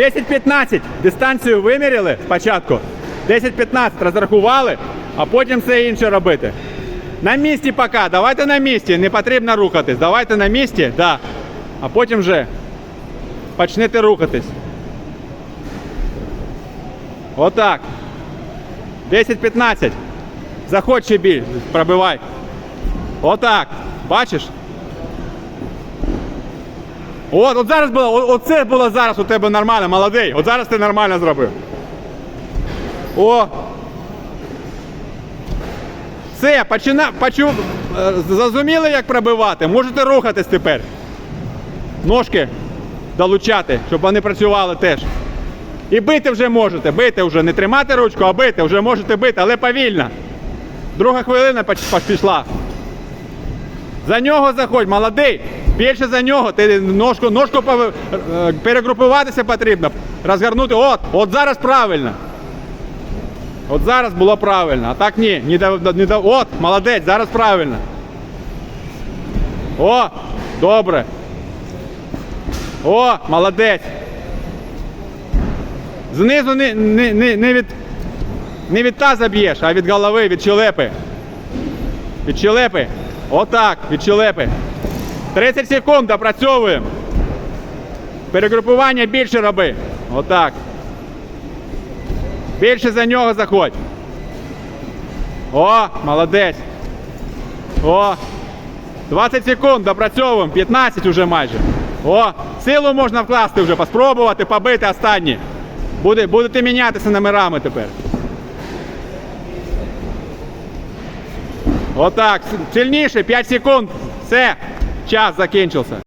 10-15. Дистанцію виміряли спочатку. 10-15 розрахували, а потім все інше робити. На місці поки, давайте на місці, не потрібно рухатись. Давайте на місці, да. а потім вже почнете рухатись. Отак. 10-15. Заходь ще біль, пробивай. Отак. Бачиш? От, от зараз було, оце було зараз у тебе нормально, молодий. От зараз ти нормально зробив. О! Все, почина, почу, е, зрозуміли, як пробивати? Можете рухатись тепер. Ножки долучати, щоб вони працювали теж. І бити вже можете, бити вже, не тримати ручку, а бити, вже можете бити, але повільно. Друга хвилина пішла. За нього заходь, молодий. Більше за нього. Ти ножку, ножку е, перегрупуватися потрібно. Розгорнути. От, от зараз правильно. От зараз було правильно. А так ні. Не до, не до, от, молодець, зараз правильно. О, добре. О, молодець. Знизу не, не, не, не від. Не від таза б'єш, а від голови, від щелепи. Від щелепи. Отак, від щелепи. 30 секунд допрацьовуємо. Перегрупування більше роби. Отак. Більше за нього заходь. О, молодець. О. 20 секунд допрацьовуємо. 15 уже майже. О, силу можна вкласти вже, поспробувати, побити останні. Буде, будете мінятися номерами тепер. Отак. Сильніше, 5 секунд. Все. Час закінчився.